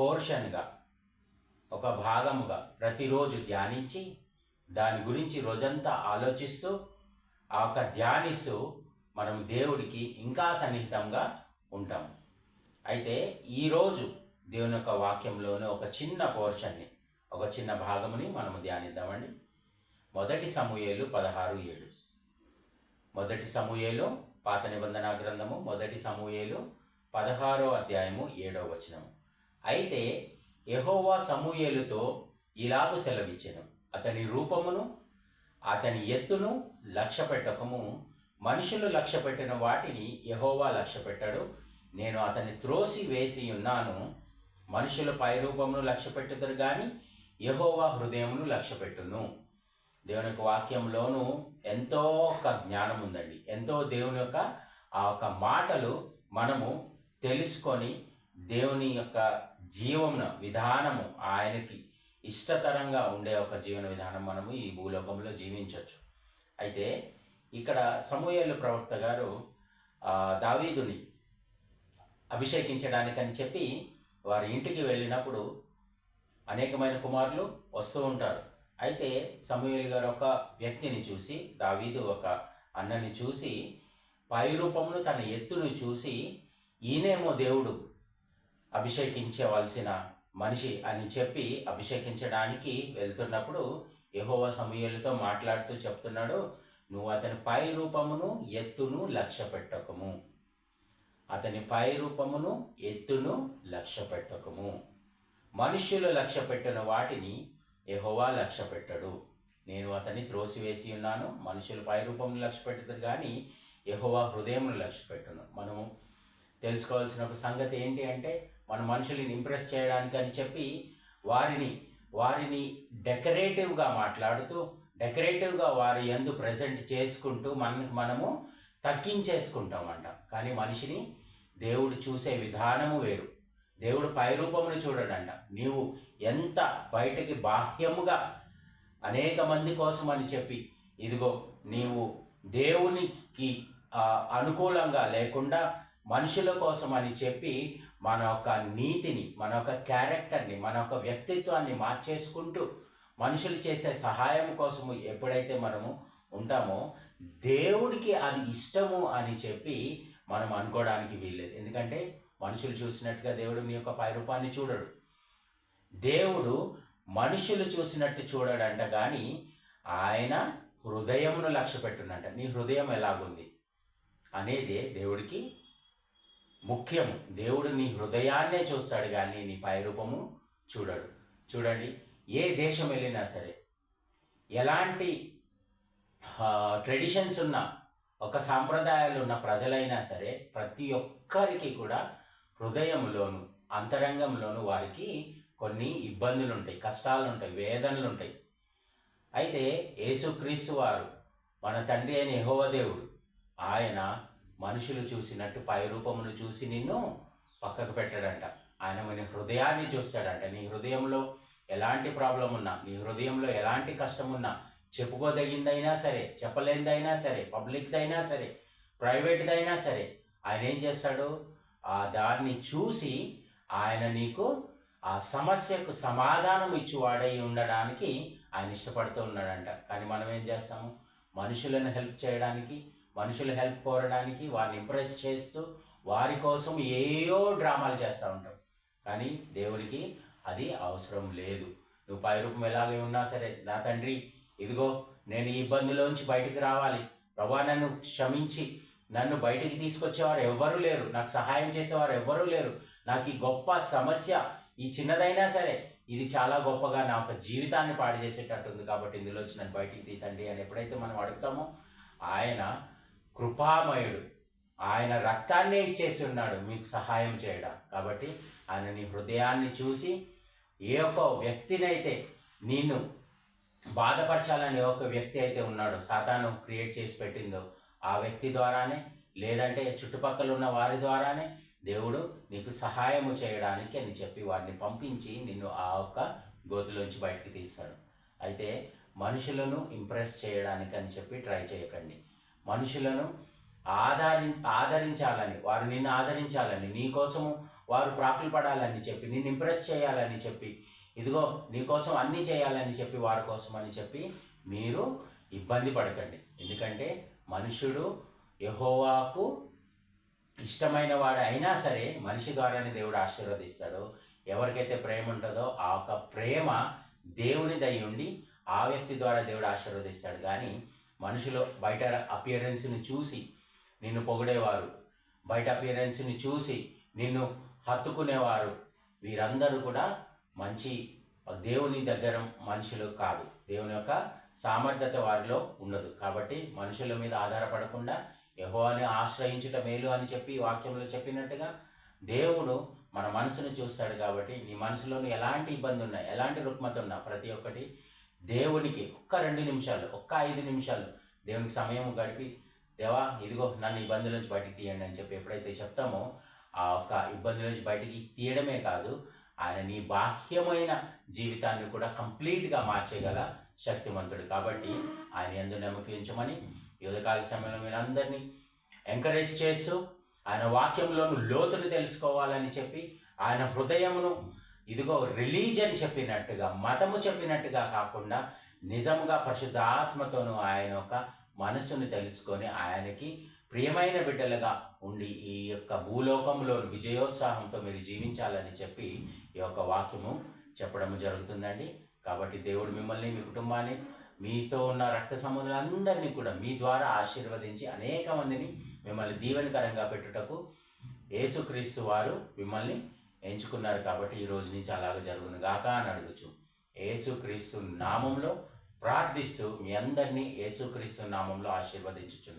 పోర్షన్గా ఒక భాగముగా ప్రతిరోజు ధ్యానించి దాని గురించి రోజంతా ఆలోచిస్తూ ఆ యొక్క ధ్యానిస్తూ మనం దేవుడికి ఇంకా సన్నిహితంగా ఉంటాం. అయితే ఈరోజు దేవుని యొక్క వాక్యంలోని ఒక చిన్న పోర్షన్ని ఒక చిన్న భాగముని మనం ధ్యానిద్దామండి. మొదటి సమూయేలు పదహారు ఏడు. మొదటి సమూయేలు పాత నిబంధన గ్రంథము మొదటి సమూయేలు పదహారో అధ్యాయము ఏడో వచనము. అయితే యహోవా సమూయేలుతో ఇలాగు సెలవిచ్చెను. అతని రూపమును అతని ఎత్తును లక్ష్య పెట్టకము మనుషులు లక్ష్య పెట్టిన వాటిని యహోవా లక్ష్య పెట్టాడు నేను అతని త్రోసి వేసి ఉన్నాను. మనుషుల పై రూపమును లక్ష్య పెట్టుతారు కానీ యహోవా హృదయమును లక్ష్య పెట్టును దేవుని యొక్క వాక్యంలోనూ ఎంతో ఒక జ్ఞానం ఉందండి ఎంతో దేవుని యొక్క ఆ ఒక మాటలు మనము తెలుసుకొని దేవుని యొక్క జీవన విధానము ఆయనకి ఇష్టతరంగా ఉండే ఒక జీవన విధానం మనము ఈ భూలోకంలో జీవించవచ్చు. అయితే ఇక్కడ సమూహలు ప్రవక్త గారు దావీదుని అభిషేకించడానికని చెప్పి వారి ఇంటికి వెళ్ళినప్పుడు అనేకమైన కుమారులు వస్తూ ఉంటారు. అయితే సమూహలు గారు ఒక వ్యక్తిని చూసి దావీదు ఒక అన్నని చూసి పై రూపమును తన ఎత్తును చూసి ఈయనేమో దేవుడు అభిషేకించవలసిన మనిషి అని చెప్పి అభిషేకించడానికి వెళ్తున్నప్పుడు యహోవ సమూయేలుతో మాట్లాడుతూ చెప్తున్నాడు నువ్వు అతని పై రూపమును ఎత్తును లక్ష్య పెట్టకము. అతని పై రూపమును ఎత్తును లక్ష్య పెట్టకము. మనుష్యులు లక్ష్య పెట్టిన వాటిని యహోవా లక్ష్య పెట్టడు. నేను అతన్ని త్రోసివేసి ఉన్నాను మనుషుల పై రూపమును లక్ష్య పెట్టుతారు కానీ యహోవా హృదయమును లక్ష్య పెట్టును. మనము తెలుసుకోవాల్సిన ఒక సంగతి ఏంటి అంటే మన మనుషుల్ని ఇంప్రెస్ చేయడానికి అని చెప్పి వారిని వారిని డెకరేటివ్గా మాట్లాడుతూ డెకరేటివ్గా వారి ఎందు ప్రజెంట్ చేసుకుంటూ మనకి మనము తగ్గించేసుకుంటామంట. కానీ మనిషిని దేవుడు చూసే విధానము వేరు. దేవుడు పైరూపమును చూడడంట. నీవు ఎంత బయటకి బాహ్యముగా అనేక మంది కోసం అని చెప్పి ఇదిగో నీవు దేవునికి అనుకూలంగా లేకుండా మనుషుల కోసం అని చెప్పి మన యొక్క నీతిని మన యొక్క క్యారెక్టర్ని మన యొక్క వ్యక్తిత్వాన్ని మార్చేసుకుంటూ మనుషులు చేసే సహాయం కోసము ఎప్పుడైతే మనము ఉంటామో దేవుడికి అది ఇష్టము అని చెప్పి మనం అనుకోవడానికి వీల్లేదు. ఎందుకంటే మనుషులు చూసినట్టుగా దేవుడు నీ యొక్క పైరూపాన్ని చూడడు. దేవుడు మనుషులు చూసినట్టు చూడడంట కానీ ఆయన హృదయమును లక్ష్య పెట్టునంట నీ హృదయం ఎలాగుంది? అనేది దేవుడికి ముఖ్యము. దేవుడు నీ హృదయాన్నే చూస్తాడు కానీ నీ పైరూపము చూడడు. చూడండి ఏ దేశం వెళ్ళినా సరే ఎలాంటి ట్రెడిషన్స్ ఉన్న ఒక సాంప్రదాయాలు ఉన్న ప్రజలైనా సరే ప్రతి ఒక్కరికి కూడా హృదయంలోను అంతరంగంలోను వారికి కొన్ని ఇబ్బందులు ఉంటాయి కష్టాలు ఉంటాయి వేదనలు ఉంటాయి అయితే యేసుక్రీస్తు వారు మన తండ్రి అయిన యహోవదేవుడు ఆయన మనుషులు చూసినట్టు పై రూపమును చూసి నిన్ను పక్కకు పెట్టాడంట. ఆయన మన హృదయాన్ని చూస్తాడంట. నీ హృదయంలో ఎలాంటి ప్రాబ్లం ఉన్నా నీ హృదయంలో ఎలాంటి కష్టం ఉన్నా చెప్పుకోదగిందైనా సరే చెప్పలేనిదైనా సరే పబ్లిక్దైనా సరే ప్రైవేట్దైనా సరే ఆయన ఏం చేస్తాడు? ఆ దాన్ని చూసి ఆయన నీకు ఆ సమస్యకు సమాధానం ఇచ్చువాడై ఉండడానికి ఆయన ఇష్టపడుతూ ఉన్నాడంట. కానీ మనం ఏం చేస్తాము? మనుషులను హెల్ప్ చేయడానికి మనుషులు హెల్ప్ కోరడానికి వారిని ఇంప్రెస్ చేస్తూ వారి కోసం ఏయో డ్రామాలు చేస్తూ ఉంటాం. కానీ దేవునికి అది అవసరం లేదు. నువ్వు పై రూపం ఎలాగే ఉన్నా సరే నా తండ్రి ఇదిగో నేను ఈ ఇబ్బందిలోంచి బయటికి రావాలి. ప్రభా నన్ను క్షమించి. నన్ను బయటికి తీసుకొచ్చేవారు ఎవ్వరూ లేరు. నాకు సహాయం చేసేవారు ఎవ్వరూ లేరు. నాకు ఈ గొప్ప సమస్య ఈ చిన్నదైనా సరే ఇది చాలా గొప్పగా నా యొక్క జీవితాన్ని పాడు చేసేటట్టు ఉంది కాబట్టి ఇందులో వచ్చి నన్ను బయటికి తీతండి అని ఎప్పుడైతే మనం అడుగుతామో ఆయన కృపామయుడు. ఆయన రక్తాన్నే ఇచ్చేసి ఉన్నాడు మీకు సహాయం చేయడం. కాబట్టి ఆయన నీ హృదయాన్ని చూసి ఏ ఒక్క వ్యక్తినైతే నిన్ను బాధపరచాలని ఏ ఒక్క వ్యక్తి అయితే ఉన్నాడో సాతాను క్రియేట్ చేసి పెట్టిందో ఆ వ్యక్తి ద్వారానే లేదంటే చుట్టుపక్కల ఉన్న వారి ద్వారానే దేవుడు నీకు సహాయము చేయడానికి అని చెప్పి వారిని పంపించి నిన్ను ఆ ఒక్క గోతులోంచి బయటికి తీస్తాడు. అయితే మనుషులను ఇంప్రెస్ చేయడానికి అని చెప్పి ట్రై చేయకండి. మనుషులను ఆదరి ఆదరించాలని వారు నిన్ను ఆదరించాలని నీ కోసము వారు ప్రాకులు పడాలని చెప్పి నిన్ను ఇంప్రెస్ చేయాలని చెప్పి ఇదిగో నీకోసం అన్నీ చేయాలని చెప్పి వారి కోసం అని చెప్పి మీరు ఇబ్బంది పడకండి. ఎందుకంటే మనుషుడు యహోవాకు ఇష్టమైన వాడు అయినా సరే మనిషి ద్వారానే దేవుడు ఆశీర్వదిస్తాడు. ఎవరికైతే ప్రేమ ఉంటుందో ఆ యొక్క ప్రేమ దేవుని దయ్యుండి ఆ వ్యక్తి ద్వారా దేవుడు ఆశీర్వదిస్తాడు. కానీ మనుషుల బయట అపియరెన్స్ని చూసి నిన్ను పొగిడేవారు. బయట అపియరెన్స్ని చూసి నిన్ను హత్తుకునేవారు. వీరందరూ కూడా మంచి దేవుని దగ్గర మనుషులు కాదు. దేవుని యొక్క సామర్థ్యత వారిలో ఉండదు. కాబట్టి మనుషుల మీద ఆధారపడకుండా యెహోవాని ఆశ్రయించుట మేలు అని చెప్పి వాక్యంలో చెప్పినట్టుగా దేవుడు మన మనసును చూస్తాడు కాబట్టి నీ మనసులోని ఎలాంటి ఇబ్బంది ఉన్నా ఎలాంటి రుక్మత ఉన్నా ప్రతి ఒక్కటి దేవునికి ఒక్క రెండు నిమిషాలు ఒక్క ఐదు నిమిషాలు. దేవునికి సమయం గడిపి దేవా ఇదిగో నన్ను ఇబ్బంది నుంచి బయటికి తీయండి అని చెప్పి ఎప్పుడైతే చెప్తామో ఆ ఒక్క ఇబ్బంది నుంచి బయటికి తీయడమే కాదు ఆయన నీ బాహ్యమైన జీవితాన్ని కూడా కంప్లీట్గా మార్చేయగల శక్తిమంతుడు. కాబట్టి ఆయన ఎందు నమ్మకించమని యువతకాల సమయంలో మీరందరినీ ఎంకరేజ్ చేస్తూ ఆయన వాక్యంలోను లోతును తెలుసుకోవాలని చెప్పి ఆయన హృదయమును ఇదిగో రిలీజన్ చెప్పినట్టుగా మతము చెప్పినట్టుగా కాకుండా నిజంగా పరిశుద్ధ ఆత్మతోనూ ఆయన యొక్క మనసును తెలుసుకొని ఆయనకి ప్రియమైన బిడ్డలుగా ఉండి ఈ యొక్క భూలోకంలో విజయోత్సాహంతో మీరు జీవించాలని చెప్పి ఈ యొక్క వాక్యము చెప్పడం జరుగుతుందండి. కాబట్టి దేవుడు మిమ్మల్ని మీ కుటుంబాన్ని మీతో ఉన్న రక్త సంబంధులందరినీ కూడా మీ ద్వారా ఆశీర్వదించి అనేక మందిని మిమ్మల్ని దీవెనకరంగా పెట్టుటకు యేసుక్రీస్తు వారు మిమ్మల్ని ఎంచుకున్నారు కాబట్టి ఈ రోజు నుంచి అలాగ జరుగును గాక అని అడుగుచు. యేసుక్రీస్తు నామంలో ప్రార్థిస్తూ మీ అందరినీ యేసుక్రీస్తు నామంలో ఆశీర్వదించుచున్నాను.